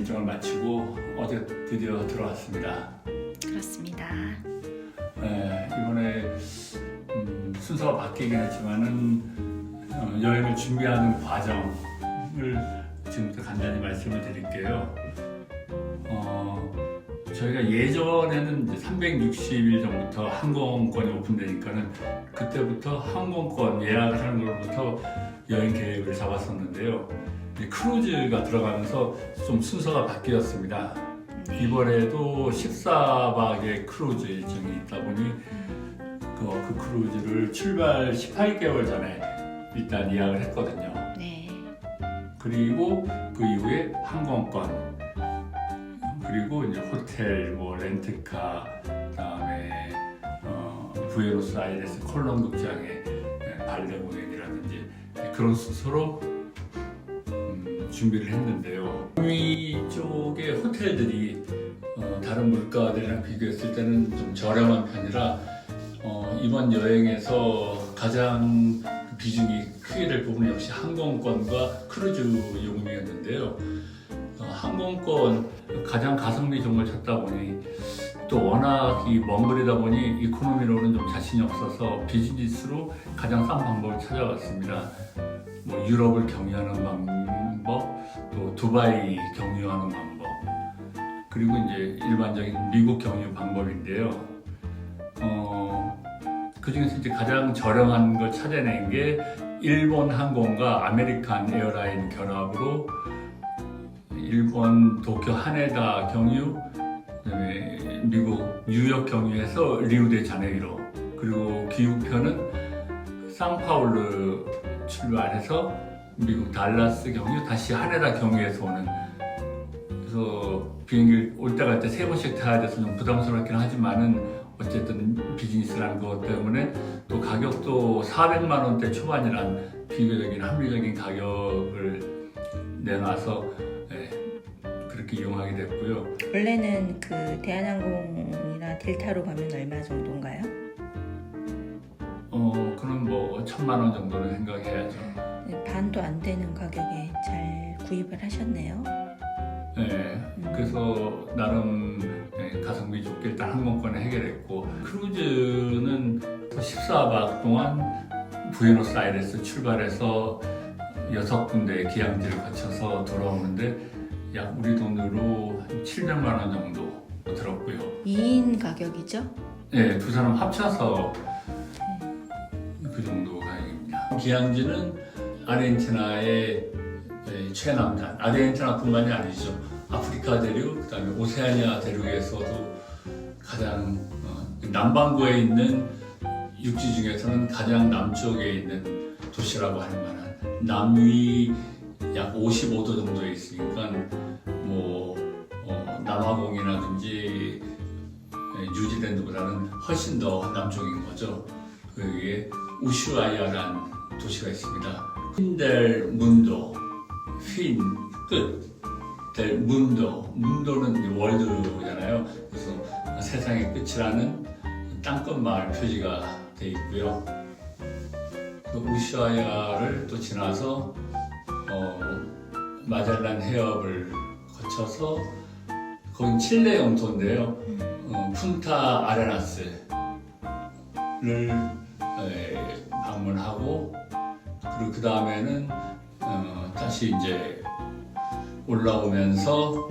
일정을 마치고 어제 드디어 들어왔습니다. 그렇습니다. 네, 이번에 음, 순서가 바뀌긴 했지만은 어, 여행을 준비하는 과정을 지금부터 간단히 말씀을 드릴게요. 어, 저희가 예전에는 이제 360일 전부터 항공권이 오픈되니까는 그때부터 항공권 예약을 하는 걸부터 여행 계획을 잡았었는데요. 이제 크루즈가 들어가면서 좀 순서가 바뀌었습니다. 네. 이번에도 14박의 크루즈 일정이 있다 보니 그, 그 크루즈를 출발 18개월 전에 일단 예약을 했거든요. 네. 그리고 그 이후에 항공권 그리고 이제 호텔 뭐 렌트카 그다음에 어, 부에노스아이레스 콜롬 극장의 네, 발레 공연이라든지 그런 순서로 음, 준비를 했는데요. 북미 쪽의 호텔들이 어, 다른 물가들이랑 비교했을 때는 좀 저렴한 편이라 어, 이번 여행에서 가장 비중이 크게 될 부분은 역시 항공권과 크루즈 요금이었는데요. 어, 항공권 가장 가성비 걸 찾다 보니 또 워낙 이 먼 거리다 보니 이코노미로는 좀 자신이 없어서 비즈니스로 가장 싼 방법을 찾아왔습니다. 뭐 유럽을 경유하는 방법, 또 두바이 경유하는 방법, 그리고 이제 일반적인 미국 경유 방법인데요. 어, 그 중에서 이제 가장 저렴한 걸 찾아낸 게 일본 항공과 아메리칸 에어라인 결합으로 일본 도쿄 하네다 경유, 그다음에 미국 뉴욕 경유해서 리우데 자네이로 그리고 귀국편은 상파울루 출발해서 미국 달라스 경유 다시 하네다 경유해서 오는. 그래서 비행기 올 때 갈 때 세 번씩 타야 돼서 좀 부담스럽긴 하지만은 어쨌든 비즈니스라는 것 때문에 또 가격도 400만 원대 초반이란 비교적인 합리적인 가격을 내놔서 예, 그렇게 이용하게 됐고요. 원래는 그 대한항공이나 델타로 가면 얼마 정도인가요? 어, 그럼 뭐 천만 원 정도는 생각해야죠. 네, 반도 안 되는 가격에 잘 구입을 하셨네요. 네, 그래서 나름 네, 가성비 좋게 일단 항공권을 해결했고 크루즈는 14박 동안 부에노스아이레스 출발해서 여섯 군데 기항지를 거쳐서 돌아오는데 약 우리 돈으로 한 700만 원 정도 들었고요. 2인 가격이죠? 네, 두 사람 합쳐서 그 정도 가격입니다. 기항지는 아르헨티나의 네, 최남단, 아르헨티나뿐만이 아니죠. 아프리카 대륙, 그다음에 오세아니아 대륙에서도 가장 어, 남반구에 있는 육지 중에서는 가장 남쪽에 있는 도시라고 할 만한 남위 약 55도 정도에 있으니까 남아공이라든지 네, 뉴질랜드보다는 훨씬 더 남쪽인 거죠. 거기에 우슈아이아라는 도시가 있습니다. 핀델 문도, 핀 끝, 델 문도, 문도는 월드잖아요. 그래서 세상의 끝이라는 땅끝 마을 표지가 돼 있고요. 그 우슈아이아를 또 지나서 어, 마젤란 해협을 거쳐서 거긴 칠레 영토인데요. 어, 푼타 아레나스를 에, 방문하고 그리고 그 다음에는 어, 다시 이제 올라오면서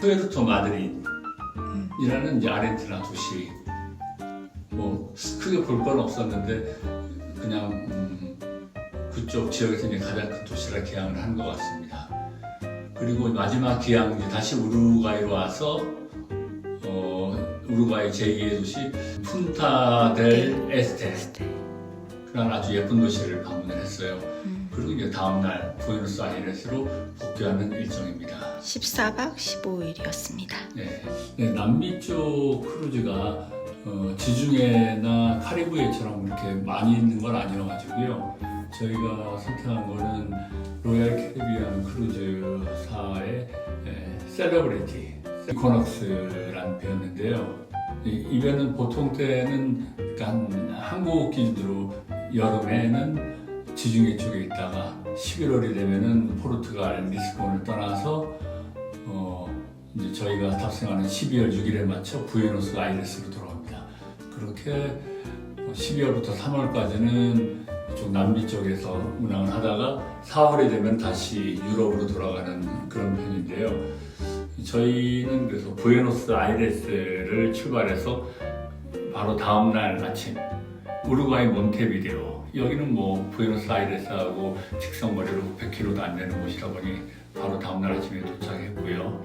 푸에르토 마드리드이라는 이제 아르헨티나 도시 뭐 크게 볼 건 없었는데 그냥 음, 그쪽 지역에서 이제 가장 큰 도시라 기항을 한 것 같습니다. 그리고 마지막 기항 이제 다시 우루과이로 와서 어, 우루과이 제2의 도시 푼타 델 에스테 그런 아주 예쁜 도시를 방문을 했어요. 음. 그리고 이제 다음날 부에노스 아이레스로 복귀하는 일정입니다. 14박 15일이었습니다. 네, 네, 남미 쪽 크루즈가 어, 지중해나 카리브해처럼 이렇게 많이 있는 건 아니어가지고요. 저희가 선택한 거는 로얄 캐리비안 크루즈사의 예, 셀러브리티 이코넉스라는 배였는데요. 이, 이 배는 보통 때는 한 한국 기준으로 여름에는 지중해 쪽에 있다가 11월이 되면은 포르투갈 리스본을 떠나서 어, 이제 저희가 탑승하는 12월 6일에 맞춰 부에노스 아이레스로 돌아옵니다. 그렇게 12월부터 3월까지는 쪽 남미 쪽에서 운항을 하다가 4월이 되면 다시 유럽으로 돌아가는 그런 편인데요. 저희는 그래서 부에노스 아이레스를 출발해서 바로 다음 날 아침 우루과이 몬테비데오 여기는 뭐 부에노스 아이레스하고 직선거리로 100km도 안 되는 곳이다 보니 바로 다음 날 아침에 도착했고요.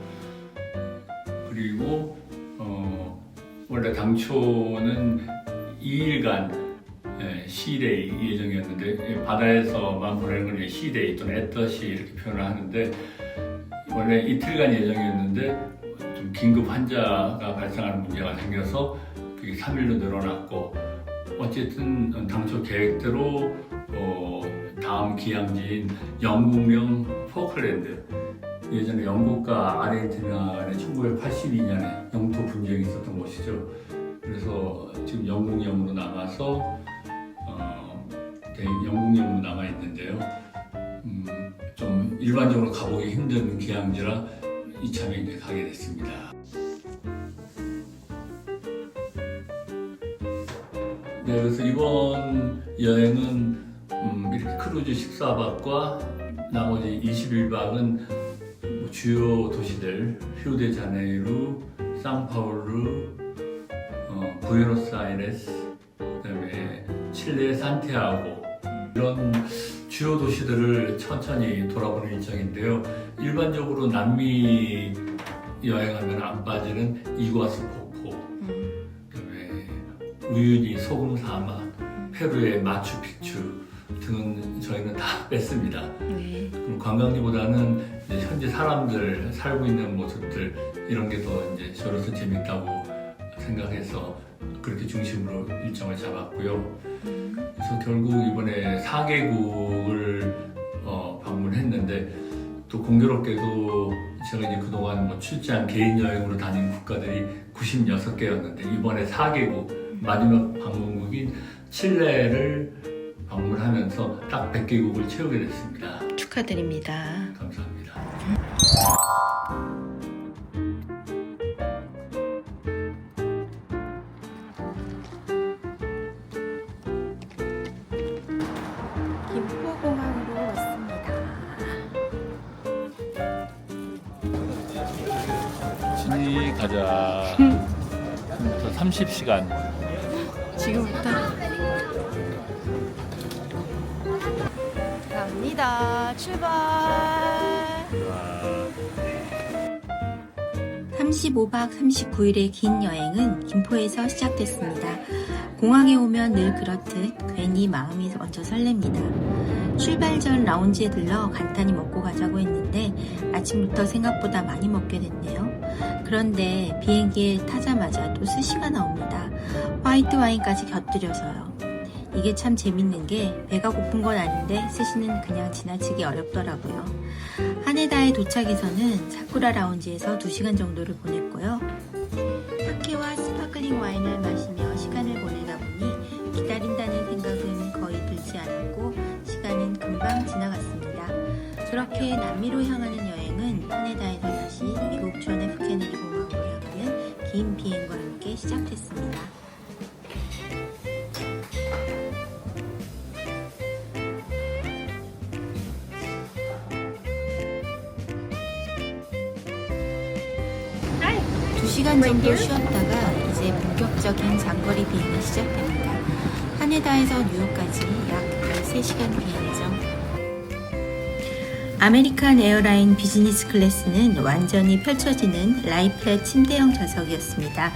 그리고 어, 원래 당초는 2일간 예, 시데이 예정이었는데 예, 바다에서만 보내는 걸 시데이 또는 애떠시 이렇게 표현을 하는데 원래 이틀간 예정이었는데 좀 긴급 환자가 발생하는 문제가 생겨서 그게 3일로 늘어났고 어쨌든 당초 계획대로 어, 다음 기항지인 영국령 포클랜드 예전에 영국과 아르헨티나 간에 1982년에 영토 분쟁이 있었던 곳이죠. 그래서 지금 영국령으로 남아서 영국령으로 남아 있는데요. 음, 좀 일반적으로 가보기 힘든 기항지라 이참에 이제 가게 됐습니다. 네, 그래서 이번 여행은 음, 이렇게 크루즈 14박과 나머지 21박은 주요 도시들 휴데자네이루, 상파울루, 어, 부에노스아이레스, 그다음에 칠레 산티아고 이런 주요 도시들을 천천히 돌아보는 일정인데요. 일반적으로 남미 여행하면 안 빠지는 이과수 폭포, 음, 그다음에 우유니 소금 사막, 페루의 마추픽추 등은 저희는 다 뺐습니다. 네. 그럼 관광지보다는 현재 사람들 살고 있는 모습들 이런 게 더 이제 저로서 재밌다고 생각해서 그렇게 중심으로 일정을 잡았고요. 음, 그래서 결국 이번에 4개국을 어, 방문했는데 또 공교롭게도 제가 이제 그동안 뭐 출장 개인 여행으로 다닌 국가들이 96개였는데 이번에 4개국 마지막 방문국인 칠레를 방문하면서 딱 100개국을 채우게 됐습니다. 축하드립니다. 감사합니다. 30시간. 지금부터 갑니다. 출발. 35박 39일의 긴 여행은 김포에서 시작됐습니다. 공항에 오면 늘 그렇듯 괜히 마음이 먼저 설렙니다. 출발 전 라운지에 들러 간단히 먹고 가자고 했는데 아침부터 생각보다 많이 먹게 됐네요. 그런데 비행기에 타자마자 또 스시가 나옵니다. 화이트 와인까지 곁들여서요. 이게 참 재밌는 게 배가 고픈 건 아닌데 스시는 그냥 지나치기 어렵더라고요. 하네다에 도착해서는 사쿠라 라운지에서 2시간 정도를 보냈고요. 사케와 스파클링 와인을 마시며 시간을 보내다 보니 기다린다는 생각은 거의 들지 않았고 시간은 금방 지나갔습니다. 그렇게 남미로 향하는 여행은 하네다에서 시작됐습니다. 두 시간 정도 쉬었다가 이제 본격적인 장거리 비행이 시작됩니다. 하네다에서 뉴욕까지 약 13시간 비행이죠. 아메리칸 에어라인 비즈니스 클래스는 완전히 펼쳐지는 라이플렛 침대형 좌석이었습니다.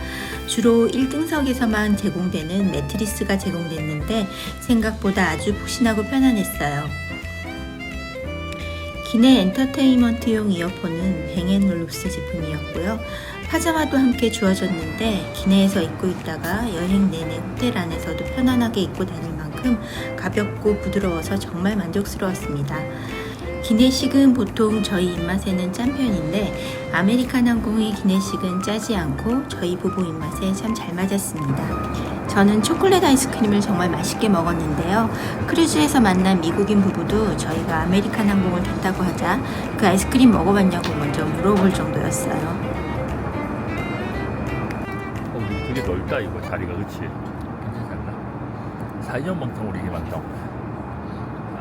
주로 1등석에서만 제공되는 매트리스가 제공됐는데 생각보다 아주 푹신하고 편안했어요. 기내 엔터테인먼트용 이어폰은 뱅앤올룹스 제품이었고요. 파자마도 함께 주어졌는데 기내에서 입고 있다가 여행 내내 호텔 안에서도 편안하게 입고 다닐 만큼 가볍고 부드러워서 정말 만족스러웠습니다. 기내식은 보통 저희 입맛에는 짠 편인데 아메리칸 항공의 기내식은 짜지 않고 저희 부부 입맛에 참 잘 맞았습니다. 저는 초콜릿 아이스크림을 정말 맛있게 먹었는데요. 크루즈에서 만난 미국인 부부도 저희가 아메리칸 항공을 탔다고 하자 그 아이스크림 먹어봤냐고 먼저 물어볼 정도였어요. 어, 되게 넓다 이거 자리가 그치? 않나? 4년 방송 우리 방송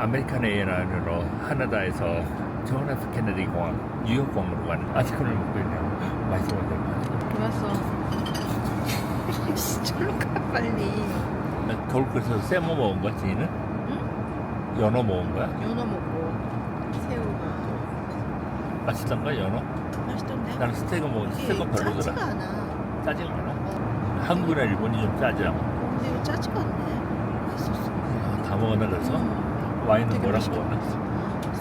아메리칸 에어라인으로 하나다에서 존 F 케네디 공항 뉴욕 공항으로 가는 아이스크림을 먹고 있네요 맛있어 보인다 좋았어. 저로 가 빨리. 나 겨울 그래서 세모 먹은 거야 지인은? 연어 먹은 거야? 연어 먹고 새우 먹고 맛있던가 연어? 맛있던데? 나는 스테이크 먹었는데 스테이크 별로더라 짜지가 않아. 짜지가 않아? 한국이나 일본이 좀 짜져 근데 이거 짜지가 않네. 맛있었어. 다 먹었나 그래서? 와인은 맛있게 먹었나?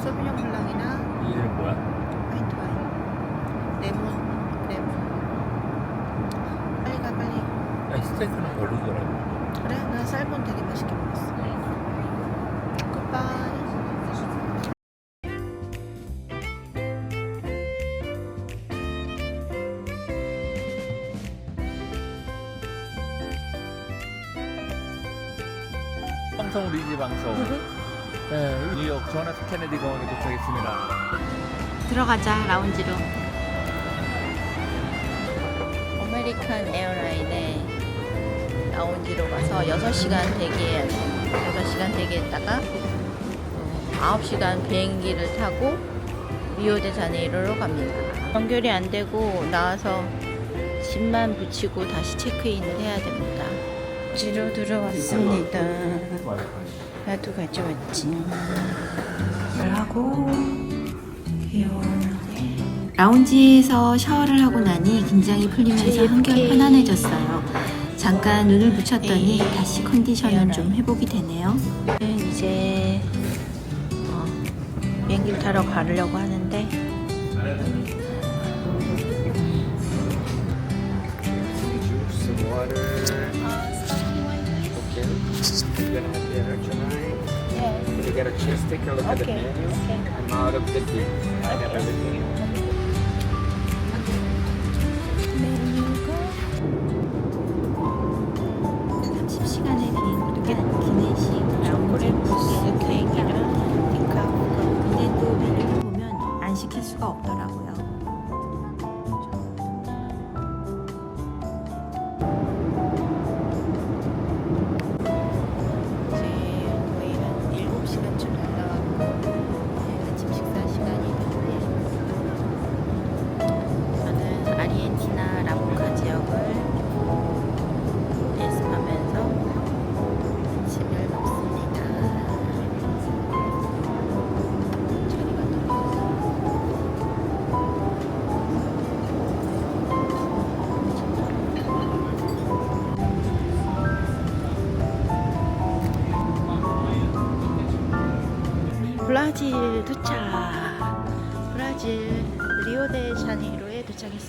소비뇽 블랑이나 이 이름 뭐야? 화이트 와인, 레몬, 레몬. 빨리 가 빨리. 아니, 스테이크는 별로더라고 그래? 나 쌀본 되게 맛있게 먹었어. 굿바이. 방송 리지 방송 네, 뉴욕 존 F 케네디 공항에 도착했습니다 들어가자 라운지로. 아메리칸 에어라인에 라운지로 가서 6시간 대기해야 돼. 6시간 대기했다가 어, 9시간 비행기를 타고 리오데자네이로로 갑니다. 연결이 안 되고 나와서 짐만 붙이고 다시 체크인을 해야 됩니다. 지로 들어왔습니다. 나도 가져왔지. 하고 라운지에서 샤워를 하고 나니 긴장이 풀리면서 한결 편안해졌어요. 잠깐 눈을 붙였더니 다시 컨디션은 좀 회복이 되네요. 이제 어, 비행기를 타러 가려고 하는데. Okay. You're gonna have dinner tonight. When you get a chance, take a look at the menu. I'm out of the deal. I have everything. 메뉴가 30시간의 비행기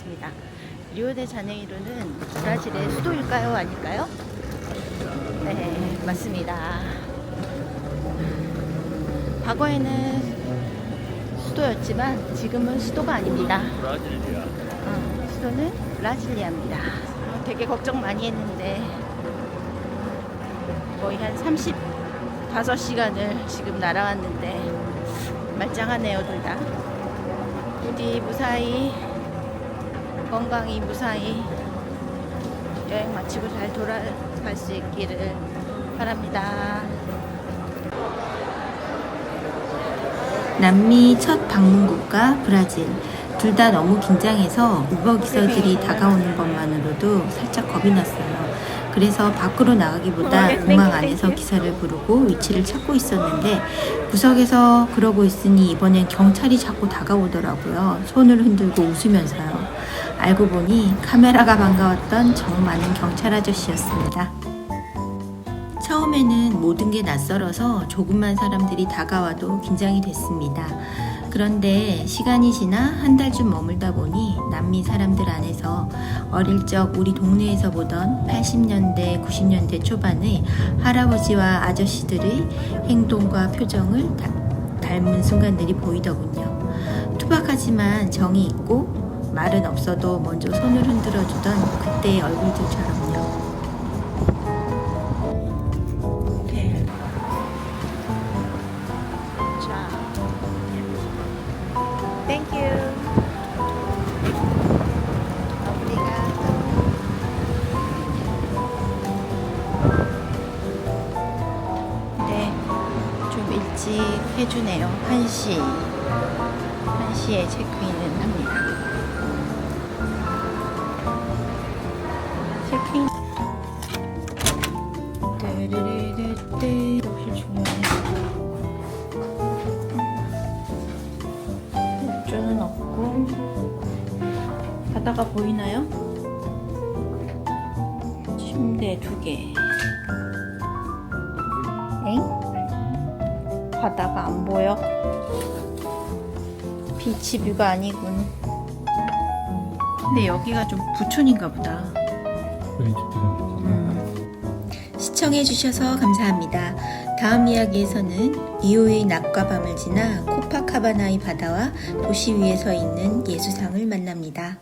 도착했습니다. 리오데자네이로는 브라질의 수도일까요? 아닐까요? 네, 맞습니다. 과거에는 수도였지만 지금은 수도가 아닙니다. 브라질이야 어, 수도는 브라질리아입니다. 어, 되게 걱정 많이 했는데 거의 한 35시간을 지금 날아왔는데 말짱하네요 둘 다. 부디 무사히 건강히 무사히 여행 마치고 잘 돌아갈 수 있기를 바랍니다. 남미 첫 방문 국가 브라질. 둘 다 너무 긴장해서 우버 기사들이 다가오는 것만으로도 살짝 겁이 났어요. 그래서 밖으로 나가기보다 공항 안에서 기사를 부르고 위치를 찾고 있었는데 구석에서 그러고 있으니 이번엔 경찰이 자꾸 다가오더라고요. 손을 흔들고 웃으면서요. 알고 보니 카메라가 반가웠던 정 많은 경찰 아저씨였습니다. 처음에는 모든 게 낯설어서 조금만 사람들이 다가와도 긴장이 됐습니다. 그런데 시간이 지나 한 달쯤 머물다 보니 남미 사람들 안에서 어릴 적 우리 동네에서 보던 80년대, 90년대 초반의 할아버지와 아저씨들의 행동과 표정을 다- 닮은 순간들이 보이더군요. 투박하지만 정이 있고 말은 없어도 먼저 손을 흔들어 주던 그때의 얼굴들처럼요. 네, 해주네요. 1시. 1시에 체크인은 합니다. 보이나요? 침대 두 개. 엥? 바다가 안 보여? 비치 뷰가 아니군. 근데 여기가 좀 부촌인가 보다. 음. 시청해주셔서 감사합니다. 다음 이야기에서는 리오의 낮과 밤을 지나 코파카바나의 바다와 도시 위에 서 있는 예수상을 만납니다.